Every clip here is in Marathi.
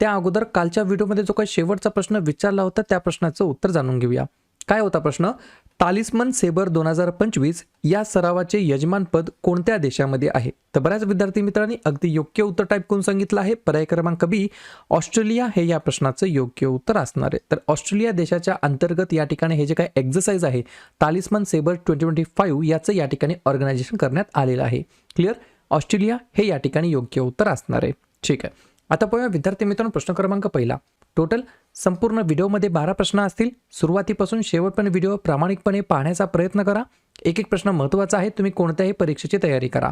त्या अगोदर कालच्या व्हिडिओमध्ये जो काही शेवटचा प्रश्न विचारला होता त्या प्रश्नाचं उत्तर जाणून घेऊया. काय होता प्रश्न? तालिस्मन सेबर दोन हजार पंचवीस या सरावाचे यजमानपद कोणत्या देशामध्ये आहे? तर बऱ्याच विद्यार्थी मित्रांनी अगदी योग्य उत्तर टाईप करून सांगितलं आहे. पर्याय क्रमांक बी ऑस्ट्रेलिया हे या प्रश्नाचं योग्य उत्तर असणार आहे. तर ऑस्ट्रेलिया देशाच्या अंतर्गत या ठिकाणी हे जे काही एक्झरसाइज आहे Talisman Sabre twenty twenty five याचं या ठिकाणी ऑर्गनायझेशन करण्यात आलेलं आहे. क्लिअर ऑस्ट्रेलिया हे या ठिकाणी योग्य उत्तर असणार आहे. ठीक आहे. आता पाहूया विद्यार्थी मित्रांनो प्रश्न क्रमांक पहिला. टोटल संपूर्ण व्हिडिओमध्ये बारा प्रश्न असतील. सुरुवातीपासून शेवटपर्यंत व्हिडिओ प्रामाणिकपणे पाहण्याचा प्रयत्न करा. एक एक प्रश्न महत्त्वाचा आहे तुम्ही कोणत्याही परीक्षेची तयारी करा.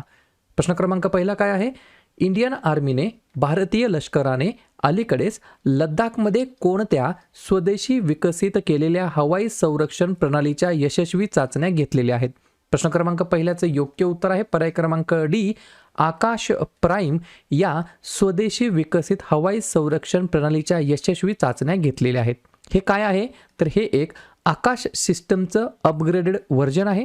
प्रश्न क्रमांक पहिला काय आहे? इंडियन आर्मीने भारतीय लष्कराने अलीकडेच लद्दाखमध्ये कोणत्या स्वदेशी विकसित केलेल्या हवाई संरक्षण प्रणालीच्या यशस्वी चाचण्या घेतलेल्या आहेत? प्रश्न क्रमांक पहिल्याचं योग्य उत्तर आहे. पर्याय क्रमांक डी आकाश प्राईम या स्वदेशी विकसित हवाई संरक्षण प्रणालीच्या यशस्वी चाचण्या घेतलेल्या आहेत. हे काय आहे? तर हे एक आकाश सिस्टमचं अपग्रेडेड व्हर्जन आहे.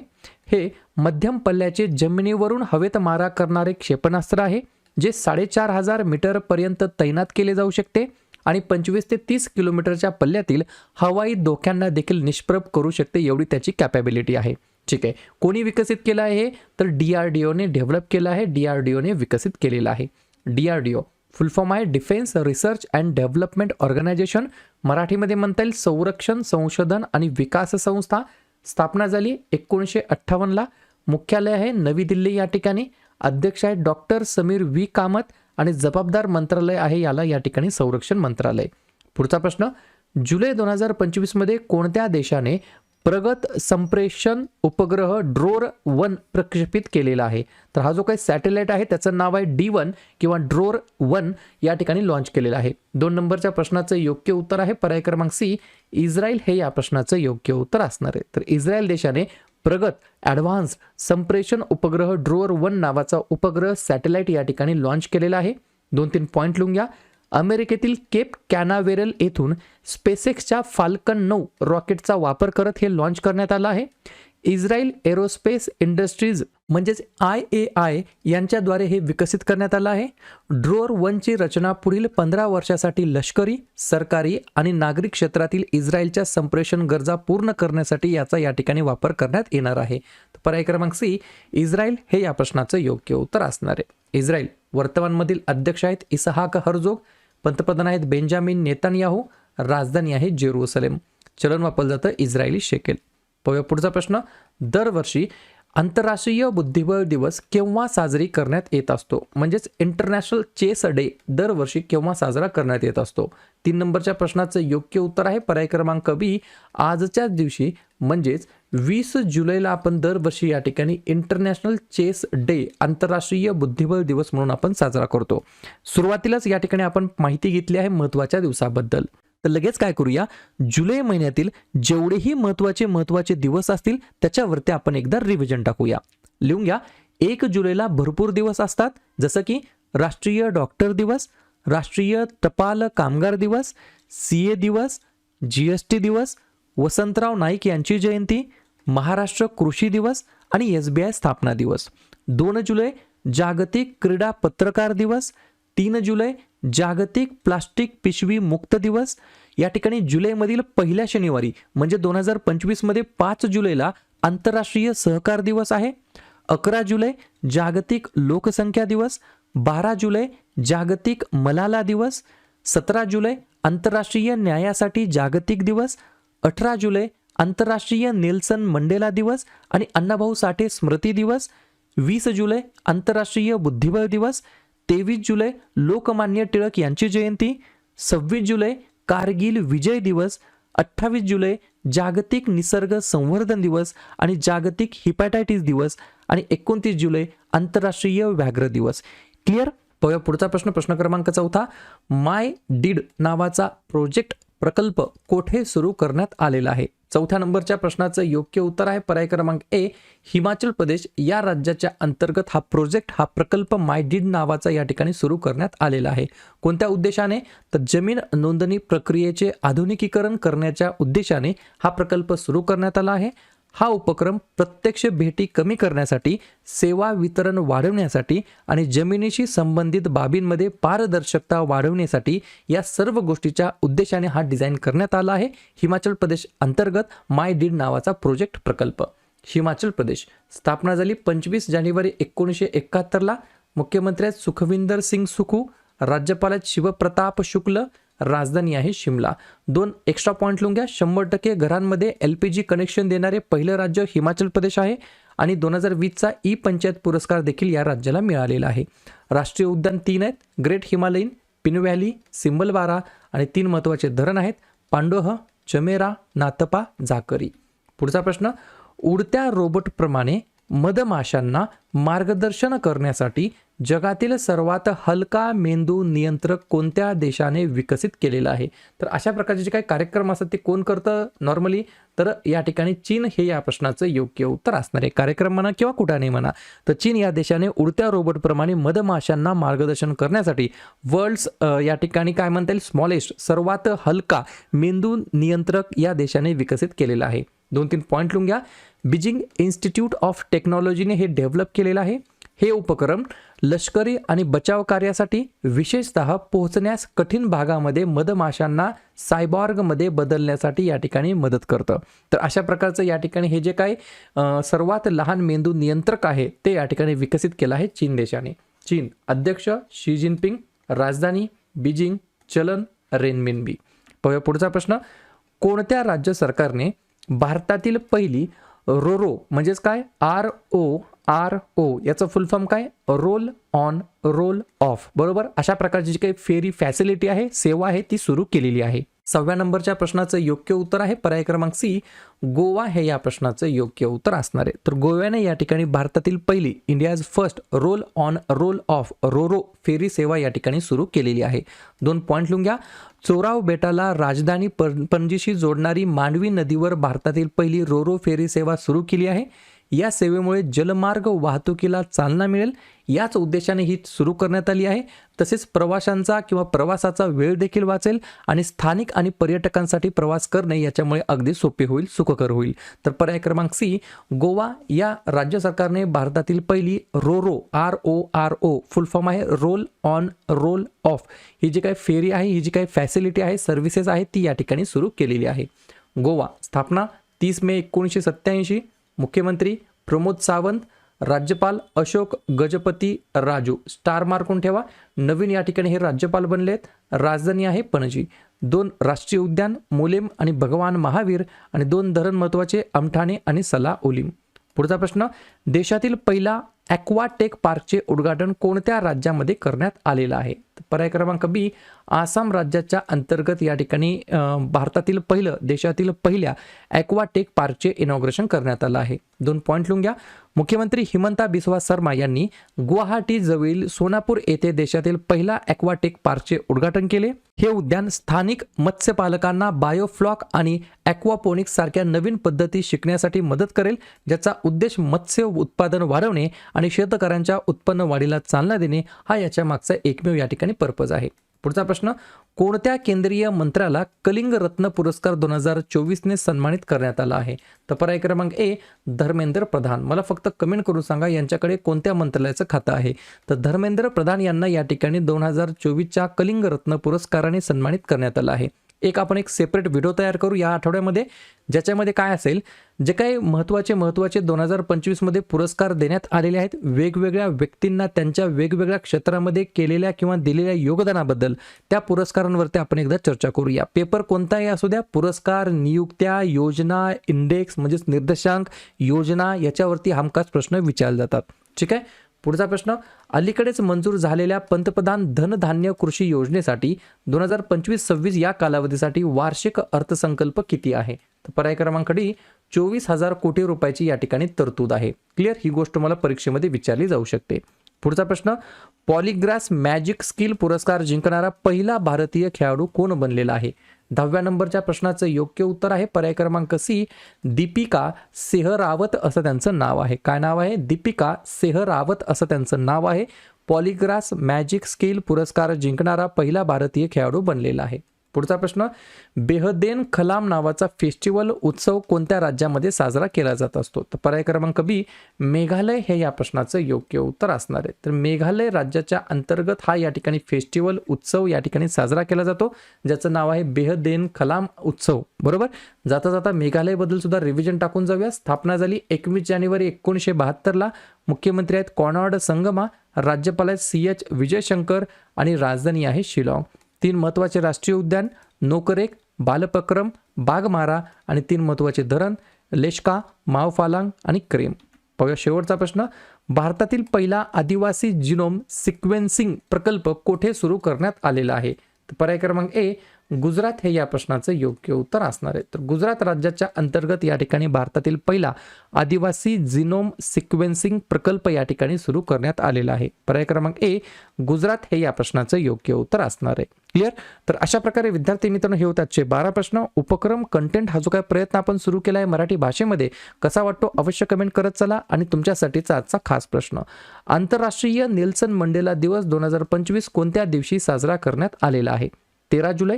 हे मध्यम पल्ल्याचे जमिनीवरून हवेत मारा करणारे क्षेपणास्त्र आहे जे साडेचार हजार मीटरपर्यंत तैनात केले जाऊ शकते आणि पंचवीस ते तीस किलोमीटरच्या पल्ल्यातील हवाई धोक्यांना देखील निष्प्रभ करू शकते एवढी त्याची कॅपॅबिलिटी आहे. ठीक आहे. कोणी विकसित केलं आहे? तर डी आर डी ओने डेव्हलप केलं आहे. डी आर डी ओने विकसित केलेलं आहे. D R D O full form आहे. Defence research and development organisation मराठीमध्ये म्हणता येईल संरक्षण संशोधन आणि विकास संस्था स्थापना झाली एकोणीसशे अठ्ठावन्नला मुख्यालय आहे नवी दिल्ली या ठिकाणी. अध्यक्ष आहेत डॉक्टर समीर व्ही. कामत आणि जबाबदार मंत्रालय आहे याला या ठिकाणी संरक्षण मंत्रालय. पुढचा प्रश्न जुलै दोन हजार पंचवीसमध्ये कोणत्या देशाने प्रगत संप्रेषण उपग्रह ड्रोर वन प्रक्षेपित केलेला आहे. तर हा जो काही सॅटेलाइट आहे त्याचं नाव आहे डी वन किंवा ड्रोर वन या ठिकाणी लॉन्च केलेला आहे. दोन नंबरच्या प्रश्नाचं योग्य उत्तर आहे. पर्याय क्रमांक सी इस्रायल हे या प्रश्नाचं योग्य उत्तर असणार आहे. तर इस्रायल देशाने प्रगत ॲडव्हान्स संप्रेषण उपग्रह ड्रोअर वन नावाचा उपग्रह सॅटेलाइट या ठिकाणी लॉन्च केलेला आहे. दोन तीन पॉईंट लिहून घ्या. अमेरिकेतील केप कॅनावेरल येथून स्पेसेक्सच्या फाल्कन नऊ रॉकेटचा वापर करत हे लॉन्च करण्यात आलं आहे. इस्रायल एरोस्पेस इंडस्ट्रीज म्हणजेच आय ए आय यांच्याद्वारे हे विकसित करण्यात आलं आहे. ड्रोअर वनची रचना पुढील पंधरा वर्षासाठी लष्करी सरकारी आणि नागरिक क्षेत्रातील इस्रायलच्या संप्रेषण गरजा पूर्ण करण्यासाठी याचा या ठिकाणी वापर करण्यात येणार आहे. पर्याय क्रमांक सी इस्रायल हे या प्रश्नाचं योग्य उत्तर असणार आहे. इस्रायल वर्तमानमधील अध्यक्ष आहेत इसहाक हरजोग पंतप्रधान आहेत बेंजामिन नेतानयाहू राजधानी आहे जेरुसलेम. चलन वापरलं जातं इस्रायली शेकेल. पाहूया पुढचा प्रश्न. दरवर्षी आंतरराष्ट्रीय बुद्धिबळ दिवस केव्हा साजरी करण्यात येत असतो? म्हणजेच इंटरनॅशनल चेस डे दरवर्षी केव्हा साजरा करण्यात येत असतो? तीन नंबरच्या प्रश्नाचं योग्य उत्तर आहे पर्याय क्रमांक बी. आजच्याच दिवशी म्हणजेच वीस जुलैला आपण दरवर्षी या ठिकाणी इंटरनॅशनल चेस डे आंतरराष्ट्रीय बुद्धिबळ दिवस म्हणून आपण साजरा करतो. सुरुवातीलाच या ठिकाणी आपण माहिती घेतली आहे महत्त्वाच्या दिवसाबद्दल. तर लगेच काय करूया? जुलै महिन्यातील जेवढेही महत्त्वाचे महत्त्वाचे दिवस असतील त्याच्यावरती आपण एकदा रिव्हिजन टाकूया. लिहून घ्या. एक जुलैला भरपूर दिवस असतात. जसं की राष्ट्रीय डॉक्टर दिवस राष्ट्रीय टपाल कामगार दिवस सी ए दिवस जी एस टी दिवस वसंतराव नाईक यांची जयंती महाराष्ट्र कृषी दिवस आणि एस बी आय स्थापना दिवस. दोन जुलै जागतिक क्रीडा पत्रकार दिवस. तीन जुलै जागतिक प्लास्टिक पिशवी मुक्त दिवस. या ठिकाणी जुलैमधील पहिल्या शनिवारी म्हणजे दोन हजार पंचवीसमध्ये पाच जुलैला आंतरराष्ट्रीय सहकार दिवस आहे. अकरा जुलै जागतिक लोकसंख्या दिवस. बारा जुलै जागतिक मलाला दिवस. सतरा जुलै आंतरराष्ट्रीय न्यायासाठी जागतिक दिवस. अठरा जुलै आंतरराष्ट्रीय नेल्सन मंडेला दिवस आणि अण्णाभाऊ साठे स्मृती दिवस वीस जुलै आंतरराष्ट्रीय बुद्धिबळ दिवस तेवीस जुलै लोकमान्य टिळक यांची जयंती सव्वीस जुलै कारगिल विजय दिवस अठ्ठावीस जुलै जागतिक निसर्ग संवर्धन दिवस आणि जागतिक हिपॅटायटिस दिवस आणि एकोणतीस जुलै आंतरराष्ट्रीय व्याघ्र दिवस. क्लिअर पाहूया पुढचा प्रश्न प्रश्न क्रमांक चौथा. माय डीड नावाचा प्रोजेक्ट प्रकल्प कोठे सुरू करण्यात आलेला आहे? चौथ्या नंबरच्या प्रश्नाचं योग्य उत्तर आहे पर्याय क्रमांक ए हिमाचल प्रदेश. या राज्याच्या अंतर्गत हा प्रोजेक्ट हा प्रकल्प मायडीड नावाचा या ठिकाणी सुरू करण्यात आलेला आहे. कोणत्या उद्देशाने? तर जमीन नोंदणी प्रक्रियेचे आधुनिकीकरण करण्याच्या उद्देशाने हा प्रकल्प सुरू करण्यात आला आहे. हा उपक्रम प्रत्यक्ष भेटी कमी करण्यासाठी सेवा वितरण वाढवण्यासाठी आणि जमिनीशी संबंधित बाबींमध्ये पारदर्शकता वाढवण्यासाठी या सर्व गोष्टीच्या उद्देशाने हा डिझाईन करण्यात आला आहे. हिमाचल प्रदेश अंतर्गत माय डीड नावाचा प्रोजेक्ट प्रकल्प. हिमाचल प्रदेश स्थापना झाली पंचवीस जानेवारी एकोणीसशे एकाहत्तरला. मुख्यमंत्री आहेत सुखविंदर सिंग सुखू राज्यपाल आहेत शिवप्रताप शुक्ल राजधानी आहे शिमला. दोन एक्स्ट्रा पॉईंट लिहून घ्या शंभर टक्के घरांमध्ये एल पी जी कनेक्शन देणारे पहिलं राज्य हिमाचल प्रदेश आहे आणि दोन हजार वीसचा ई पंचायत पुरस्कार देखील या राज्याला मिळालेला आहे. राष्ट्रीय उद्यान तीन आहेत ग्रेट हिमालयन पिन व्हॅली सिंबलबारा आणि तीन महत्त्वाचे धरण आहेत पांडोह चमेरा नातपा झाकरी. पुढचा प्रश्न उडत्या रोबोटप्रमाणे मधमाशांना मार्गदर्शन करण्यासाठी जगातील सर्वात हलका मेंदू नियंत्रक कोणत्या देशाने विकसित केलेला आहे? तर अशा प्रकारचे जे काही कार्यक्रम असतात ते कोण करतं नॉर्मली तर या ठिकाणी चीन हे या प्रश्नाचं योग्य उत्तर असणार आहे. कार्यक्रम म्हणा किंवा कुठाने म्हणा तर चीन या देशाने उडत्या रोबोटप्रमाणे मधमाशांना मार्गदर्शन करण्यासाठी वर्ल्ड्स या ठिकाणी काय म्हणता येईल? स्मॉलेस्ट सर्वात हलका मेंदू नियंत्रक या देशाने विकसित केलेला आहे. दोन तीन पॉईंट लिहून घ्या. बीजिंग इन्स्टिट्यूट ऑफ टेक्नॉलॉजीने हे डेव्हलप केलेलं आहे. हे उपक्रम लष्करी आणि बचाव कार्यासाठी विशेषतः पोहोचण्यास कठीण भागामध्ये मधमाशांना सायबॉर्गमध्ये बदलण्यासाठी या ठिकाणी मदत करतं. तर अशा प्रकारचं या ठिकाणी हे जे काही सर्वात लहान मेंदू नियंत्रक आहे ते या ठिकाणी विकसित केलं आहे चीन देशाने. चीन अध्यक्ष शी जिनपिंग राजधानी बीजिंग चलन रेनमिनबी. पाहूया पुढचा प्रश्न. कोणत्या राज्य सरकारने भारतातील पहिली रोरो म्हणजेच काय? आर ओ आर ओ याचं फुल फॉर्म काय? रोल ऑन रोल ऑफ बरोबर? अशा प्रकारची जी काही फेरी फॅसिलिटी आहे सेवा आहे ती सुरू केलेली आहे. सहाव्या नंबरच्या प्रश्नाचं योग्य उत्तर आहे. पर्याय क्रमांक सी गोवा हे या प्रश्नाचं योग्य उत्तर असणार आहे. तर गोव्याने या ठिकाणी भारतातील पहिली India's first roll on roll off ro ro ferry सेवा या ठिकाणी सुरू केलेली आहे. दोन पॉईंट लिहून घ्या. चोराव बेटाला राजधानी पण- पणजीशी जोडणारी मांडवी नदीवर भारतातील पहिली रोरो फेरी सेवा सुरू केली आहे. या सेवेमुळे जलमार्ग वाहतुकीला चालना मिळेल. याच उद्देशाने ही सुरू करण्यात आली आहे. तसेच प्रवाशांचा किंवा प्रवासाचा वेळ देखील वाचेल आणि स्थानिक आणि पर्यटकांसाठी प्रवास करणे याच्यामुळे अगदी सोपे होईल सुखकर होईल. तर पर्याय क्रमांक सी गोवा या राज्य सरकारने भारतातील पहिली ro ro R O R O full form आहे. Roll on roll off. ही जी काही फेरी आहे ही जी काही फॅसिलिटी आहे सर्व्हिसेस आहे ती या ठिकाणी सुरू केलेली आहे. गोवा स्थापना तीस मे एकोणीसशे सत्त्याऐंशी. मुख्यमंत्री प्रमोद सावंत राज्यपाल अशोक गजपती राजू. स्टार मार्कून ठेवा. नवीन या ठिकाणी हे राज्यपाल बनले आहेत राजधानी आहे पणजी. दोन राष्ट्रीय उद्यान मोलेम आणि भगवान महावीर आणि दोन धरण महत्त्वाचे अमठाणे आणि सला ओलिम. पुढचा प्रश्न देशातील पहिला ॲक्वाटेक पार्कचे उद्घाटन कोणत्या राज्यामध्ये करण्यात आलेलं आहे? पर्याय क्रमांक बी आसाम राज्याच्या अंतर्गत या ठिकाणी भारतातील पहिलं देशातील पहिल्या ॲक्वाटेक पार्कचे इनॉग्रेशन करण्यात आलं आहे. दोन पॉईंट लिहून घ्या. मुख्यमंत्री हिमंता बिस्वा शर्मा यांनी गुवाहाटी जवळील सोनापूर येथे देशातील पहिला ॲक्वाटेक पार्कचे उद्घाटन केले. हे उद्यान स्थानिक मत्स्यपालकांना बायोफ्लॉक आणि ॲक्वापोनिक्स सारख्या नवीन पद्धती शिकण्यासाठी मदत करेल ज्याचा उद्देश मत्स्य उत्पादन वाढवणे आणि शेतकऱ्यांच्या उत्पन्न वाढीला चालना देणे हा याच्या मागचा एकमेव या ठिकाणी पर्पज आहे. पुढचा प्रश्न कोणत्या केंद्रीय मंत्र्याला कलिंग रत्न पुरस्कार दोन हजार चोवीसने सन्मानित करण्यात आला आहे? तर पर्याय क्रमांक ए धर्मेंद्र प्रधान. मला फक्त कमेंट करून सांगा यांच्याकडे कोणत्या मंत्रालयाचं खातं आहे? तर धर्मेंद्र प्रधान यांना या ठिकाणी दोन हजार चोवीसच्या कलिंग रत्न पुरस्काराने सन्मानित करण्यात आलं आहे. एक आपण एक सेपरेट व्हिडिओ तयार करू या आठवड्यामध्ये ज्याच्यामध्ये काय असेल जे काही महत्त्वाचे महत्त्वाचे दोन हजार पंचवीसमध्ये पुरस्कार देण्यात आलेले आहेत वेगवेगळ्या व्यक्तींना त्यांच्या वेगवेगळ्या क्षेत्रामध्ये केलेल्या किंवा दिलेल्या योगदानाबद्दल त्या पुरस्कारांवरती आपण एकदा चर्चा करूया. पेपर कोणताही असू द्या पुरस्कार नियुक्त्या योजना इंडेक्स म्हणजेच निर्देशांक योजना याच्यावरती हमखास प्रश्न विचारले जातात. ठीक आहे? पुढचा प्रश्न अलीकडेच मंजूर झालेल्या पंतप्रधान धनधान्य कृषी योजनेसाठी दोन हजार पंचवीस सव्वीस या कालावधीसाठी वार्षिक अर्थसंकल्प किती आहे? तर पर्याय क्रमांक डी चोवीस हजार कोटी रुपयाची या ठिकाणी तरतूद आहे. क्लिअर ही गोष्ट मला परीक्षेमध्ये विचारली जाऊ शकते. पुढचा प्रश्न पॉलिग्रास मॅजिक स्किल पुरस्कार जिंकणारा पहिला भारतीय खेळाडू कोण बनलेला आहे? दहाव्या नंबरच्या प्रश्नाचं योग्य उत्तर आहे. पर्याय क्रमांक सी दीपिका सेहरावत असं त्यांचं नाव आहे. काय नाव आहे? दीपिका सेहरावत असं त्यांचं नाव आहे. पॉलिग्रास मॅजिक स्किल पुरस्कार जिंकणारा पहिला भारतीय खेळाडू बनलेला आहे. पुढचा प्रश्न बेहदेन खलाम नावाचा फेस्टिवल उत्सव कोणत्या राज्यामध्ये साजरा केला जात असतो? तर पर्याय क्रमांक बी मेघालय हे या प्रश्नाचं योग्य उत्तर असणार आहे. तर मेघालय राज्याच्या अंतर्गत हा या ठिकाणी फेस्टिवल उत्सव या ठिकाणी साजरा केला जातो ज्याचं नाव आहे बेहदेन खलाम उत्सव. बरोबर? जाता जाता मेघालयबद्दल सुद्धा रिव्हिजन टाकून जाऊया. स्थापना झाली एकवीस जानेवारी एकोणीसशे बहात्तरला. मुख्यमंत्री आहेत कॉनॉर्ड संगमा राज्यपाल आहेत सी एच विजयशंकर आणि राजधानी आहे शिलाँग. तीन महत्त्वाचे राष्ट्रीय उद्यान नोकरेक बालपक्रम बागमारा आणि तीन महत्त्वाचे धरण लेशका मावफालांग आणि क्रेम. पाहूया शेवटचा प्रश्न. भारतातील पहिला आदिवासी जिनोम सिक्वेन्सिंग प्रकल्प कोठे सुरू करण्यात आलेला आहे? तर पर्याय क्रमांक ए गुजरात हे या प्रश्नाचं योग्य उत्तर असणार आहे. तर गुजरात राज्याच्या अंतर्गत या ठिकाणी भारतातील पहिला आदिवासी जिनोम सिक्वेन्सिंग प्रकल्प या ठिकाणी सुरू करण्यात आलेला आहे. पर्याय क्रमांक ए गुजरात हे या प्रश्नाचं योग्य उत्तर असणार आहे. क्लिअर तर अशा प्रकारे विद्यार्थी मित्रांनो हे होतात आजचे बारा प्रश्न. उपक्रम कंटेंट हा जो काय प्रयत्न आपण सुरू केला आहे मराठी भाषेमध्ये कसा वाटतो अवश्य कमेंट करत चला आणि तुमच्यासाठीचा आजचा खास प्रश्न. आंतरराष्ट्रीय नेल्सन मंडेला दिवस दोन हजार पंचवीस कोणत्या दिवशी साजरा करण्यात आलेला आहे? तेरा जुलै